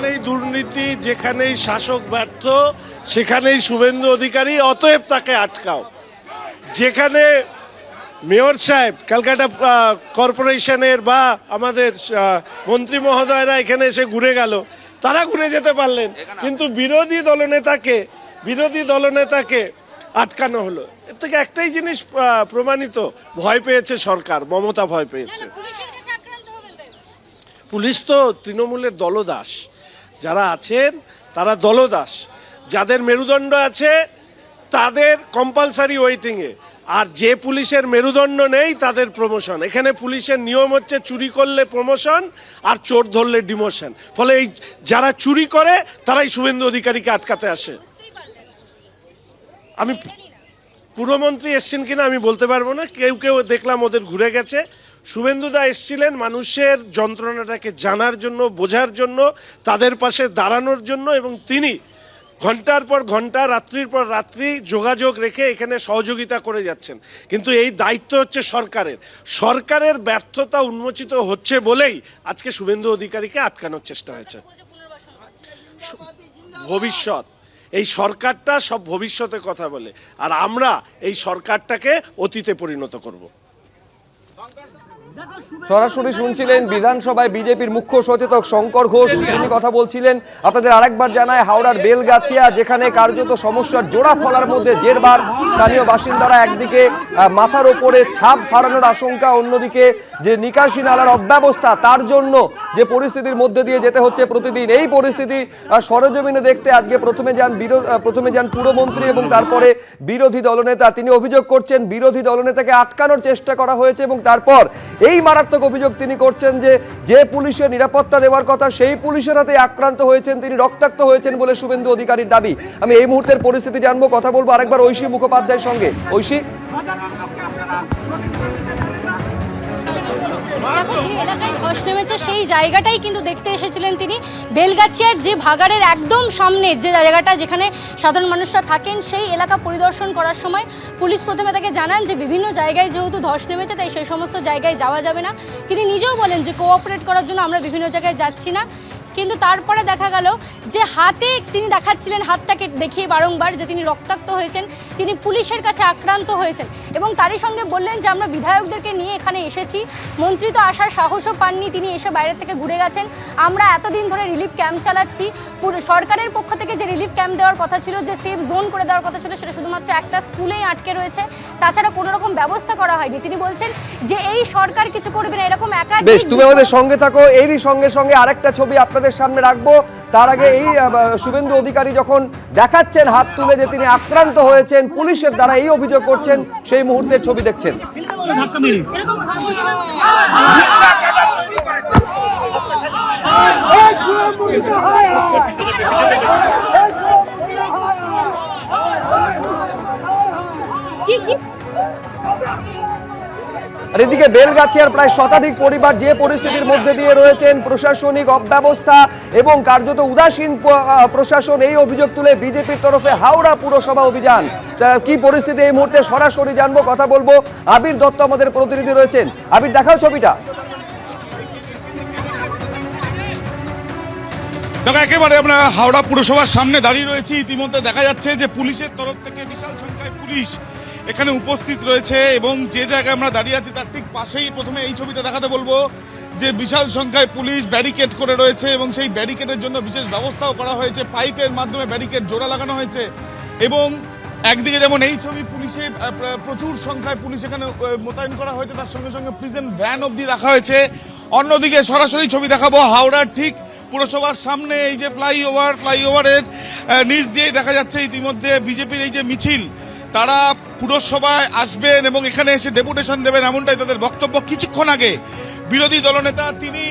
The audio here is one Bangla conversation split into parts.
দুর্নীতি যেখানেই শাসক ব্যর্থ সেখানেই শুভেন্দু অধিকারী অতএব তাকে আটকাও। যেখানে মেয়র সাহেব ক্যালকাটা কর্পোরেশনের বা আমাদের মন্ত্রী মহোদয়রা এখানে এসে ঘুরে গেল তারা ঘুরে যেতে পারলেন। কিন্তু বিরোধী দলনেতাকে বিরোধী দলনেতাকে আটকানো হলো। এর থেকে একটাই জিনিস প্রমাণিত ভয় পেয়েছে সরকার মমতা ভয় পেয়েছে। পুলিশ তো তৃণমূলের দলদাস। যারা আছেন, তারা দলদাস। যাদের মেরুদণ্ড আছে, তাদের কম্পালসারি ওয়েটিংয়ে আর যে পুলিশের মেরুদণ্ড নেই, তাদের প্রমোশন এখানে পুলিশের নিয়ম হচ্ছে চুরি করলে প্রমোশন আর চোর ধরলে ডিমোশন ফলে এই যারা চুরি করে, তারাই শুভেন্দু অধিকারীকে আটকাতে আসে। আমি পুরমন্ত্রী এসছেন কিনা আমি বলতে পারব না। কেউ কেউ দেখলাম ওদের ঘুরে গেছে। শুভেন্দুদা এসছিলেন মানুষের যন্ত্রণাটাকে জানার জন্য, বোঝার জন্য, তাদের পাশে দাঁড়ানোর জন্য এবং তিনি ঘণ্টার পর ঘণ্টা, রাত্রির পর রাত্রি যোগাযোগ রেখে এখানে সহযোগিতা করে যাচ্ছেন। কিন্তু এই দায়িত্ব হচ্ছে সরকারের। সরকারের ব্যর্থতা উন্মোচিত হচ্ছে বলেই আজকে শুভেন্দু অধিকারীকে আটকানোর চেষ্টা হয়েছে। ভবিষ্যৎ। এই সরকারটা সব ভবিষ্যতে কথা বলে। আর আমরা এই সরকারটাকে অতীতে পরিণত করব। সরাসরি শুনছিলেন বিধানসভায় বিজেপির মুখ্য সচেতক শঙ্কর ঘোষ। তিনি কথা বলছিলেন, আপনাদের আরেকবার জানায় হাওড়ার বেলগাছিয়া, যেখানে কার্যত সমস্যার জোড়া ফলার মধ্যে জেরবার। স্থানীয় বাসিন্দারা একদিকে মাথার ওপরে ছাদ হারানোর আশঙ্কা, অন্যদিকে যে নিকাশি নালার অব্যবস্থা তার জন্য যে পরিস্থিতির মধ্যে দিয়ে যেতে হচ্ছে প্রতিদিন, এই পরিস্থিতি সরেজমিনে দেখতে আজকে প্রথমে যান প্রথমে যান পুরমন্ত্রী এবং তারপরে বিরোধী দলনেতা। তিনি অভিযোগ করছেন, বিরোধী দলনেতাকে আটকানোর চেষ্টা করা হয়েছে এবং তারপর এই মারাত্মক অভিযোগ তিনি করছেন যে যে পুলিশের নিরাপত্তা দেওয়ার কথা সেই পুলিশের হাতে আক্রান্ত হয়েছেন, তিনি রক্তাক্ত হয়েছেন বলে শুভেন্দু অধিকারীর দাবি। আমি এই মুহূর্তের পরিস্থিতি জানব, কথা বলব আরেকবার ঐশী মুখোপাধ্যায়ের সঙ্গে। ঐশী? দেখো, যে এলাকায় ধস নেমেছে, সেই জায়গাটাই কিন্তু দেখতে এসেছিলেন তিনি। বেলগাছিয়ার যে ভাগাড়ের একদম সামনে যে জায়গাটা যেখানে সাধারণ মানুষরা থাকেন, সেই এলাকা পরিদর্শন করার সময় পুলিশ প্রথমে তাকে জানান যে বিভিন্ন জায়গায় যেহেতু ধস নেমেছে, তাই সেই সমস্ত জায়গায় যাওয়া যাবে না। তিনি নিজেও বলেন যে, কোঅপারেট করার জন্য আমরা বিভিন্ন জায়গায় যাচ্ছি না। কিন্তু তারপরে দেখা গেল যে হাতে তিনি দেখাচ্ছিলেন হাতটাকে দেখিয়ে বারংবার যে তিনি রক্তাক্ত হয়েছেন, তিনি পুলিশের কাছে আক্রান্ত হয়েছেন এবং তারই সঙ্গে বললেন যে আমরা বিধায়কদেরকে নিয়ে এখানে এসেছি। মন্ত্রী তো আসার সাহসও পাননি, তিনি এসে বাইরের থেকে ঘুরে গেছেন। আমরা এতদিন ধরে রিলিফ ক্যাম্প চালাচ্ছি। সরকারের পক্ষ থেকে যে রিলিফ ক্যাম্প দেওয়ার কথা ছিল, যে সেফ জোন করে দেওয়ার কথা ছিল, সেটা শুধুমাত্র একটা স্কুলেই আটকে রয়েছে। তাছাড়া কোনো রকম ব্যবস্থা করা হয়নি। তিনি বলছেন যে এই সরকার কিছু করবে না, এরকম একা বেশ, তুমি আমাদের সঙ্গে থাকো। এরই সঙ্গে সঙ্গে আরেকটা ছবি আপনাদের সামনে রাখব। তার আগে এই শুভেন্দু অধিকারী যখন দেখাচ্ছেন হাত তুলে যে তিনি আক্রান্ত হয়েছেন, পুলিশের দ্বারা এই অভিযোগ করছেন, সেই মুহূর্তের ছবি দেখছেন। আর এদিকে বেলগাছিয়ার প্রায় শতাধিক পরিবার যে পরিস্থিতির মধ্যে দিয়ে রয়েছেন, প্রশাসনিক অব্যবস্থা এবং কার্যত উদাসীন প্রশাসন, এই অভিযোগ তুলে বিজেপির তরফে হাওড়া পুরসভা অভিযান। কি পরিস্থিতি এই মুহূর্তে সরাসরি জানব, কথা বলব। আবির দত্ত আমাদের প্রতিনিধি রয়েছেন। আবির, দেখাও ছবিটা। দেখো, একেবারে আমরা হাওড়া পুরসভার সামনে দাঁড়িয়ে রয়েছি। ইতিমধ্যে দেখা যাচ্ছে যে পুলিশের তরফ থেকে বিশাল সংখ্যায় পুলিশ এখানে উপস্থিত রয়েছে এবং যে জায়গায় আমরা দাঁড়িয়ে আছি তার ঠিক পাশেই প্রথমে এই ছবিটা দেখাতে বলব যে বিশাল সংখ্যায় পুলিশ ব্যারিকেড করে রয়েছে এবং সেই ব্যারিকেডের জন্য বিশেষ ব্যবস্থাও করা হয়েছে। পাইপের মাধ্যমে ব্যারিকেড জোড়া লাগানো হয়েছে এবং একদিকে যেমন এই ছবি পুলিশে আহ, প্র- প্রচুর সংখ্যায় পুলিশ এখানে মোতায়েন করা হয়েছে তার সঙ্গে সঙ্গে প্রিজেন্ট ভ্যান অবধি রাখা হয়েছে। অন্যদিকে সরাসরি ছবি দেখাবো হাওড়ার ঠিক পুরসভার সামনে এই যে ফ্লাইওভার ফ্লাইওভারের নিচ দিয়ে দেখা যাচ্ছে ইতিমধ্যে বিজেপির এই যে মিছিল তারা পুরসভায় আসবেন এবং এখানে এসে ডেপুটেশন দেবেন এমনটাই তাদের বক্তব্য। কিছুক্ষণ আগে বিরোধী দলনেতা তিনি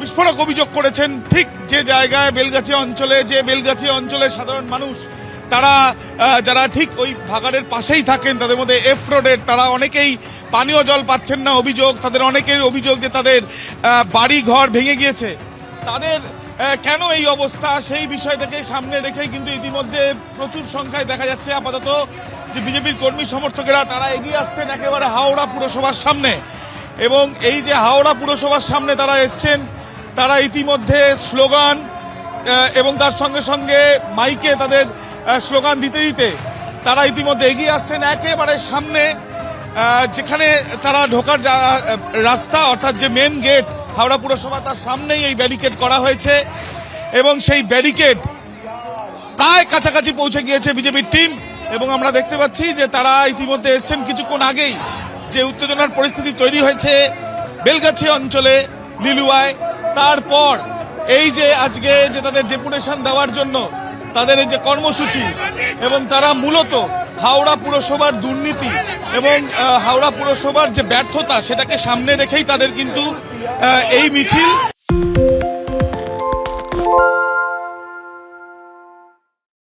বিস্ফোরক অভিযোগ করেছেন। ঠিক যে জায়গায় বেলগাছি অঞ্চলে, যে বেলগাছি অঞ্চলে সাধারণ মানুষ, তারা যারা ঠিক ওই ভাগাড়ের পাশেই থাকেন, তাদের মধ্যে এফ রোডের তারা অনেকেই পানীয় জল পাচ্ছেন না অভিযোগ, তাদের অনেকের অভিযোগ যে তাদের বাড়ি ঘর ভেঙে গিয়েছে। তাদের কেন এই অবস্থা? সেই বিষয়টাকে সামনে রেখে কিন্তু ইতিমধ্যে প্রচুর সংখ্যায় দেখা যাচ্ছে। আপাতত যে বিজেপির কর্মী সমর্থকেরা, তারা এগিয়ে আসছেন একেবারে হাওড়া পুরসভার সামনে। এবং এই যে হাওড়া পুরসভার সামনে তারা এসছেন, তারা ইতিমধ্যে স্লোগান এবং তার সঙ্গে সঙ্গে মাইকে তাদের স্লোগান দিতে দিতে তারা ইতিমধ্যে এগিয়ে আসছেন একেবারে সামনে যেখানে তারা ঢোকার রাস্তা, অর্থাৎ যে মেন গেট হাওড়া পুরসভা তার সামনেই এই ব্যারিকেড করা হয়েছে। এবং সেই ব্যারিকেড প্রায় কাছাকাছি পৌঁছে গিয়েছে বিজেপির টিম এবং আমরা দেখতে পাচ্ছি যে তারা ইতিমধ্যে এসছেন কিছুক্ষণ আগেই। যে উত্তেজনার পরিস্থিতি তৈরি হয়েছে বেলগাছি অঞ্চলে, লিলুয়ায়। তারপর এই যে আজকে যে তাদের ডেপুটেশন দেওয়ার জন্য তাদের এই যে কর্মসূচি এবং তারা মূলত হাওড়া পুরসভার দুর্নীতি এবং হাওড়া পুরসভার যে ব্যর্থতা সেটাকে সামনে রেখেই তাদের কিন্তু এই মিছিল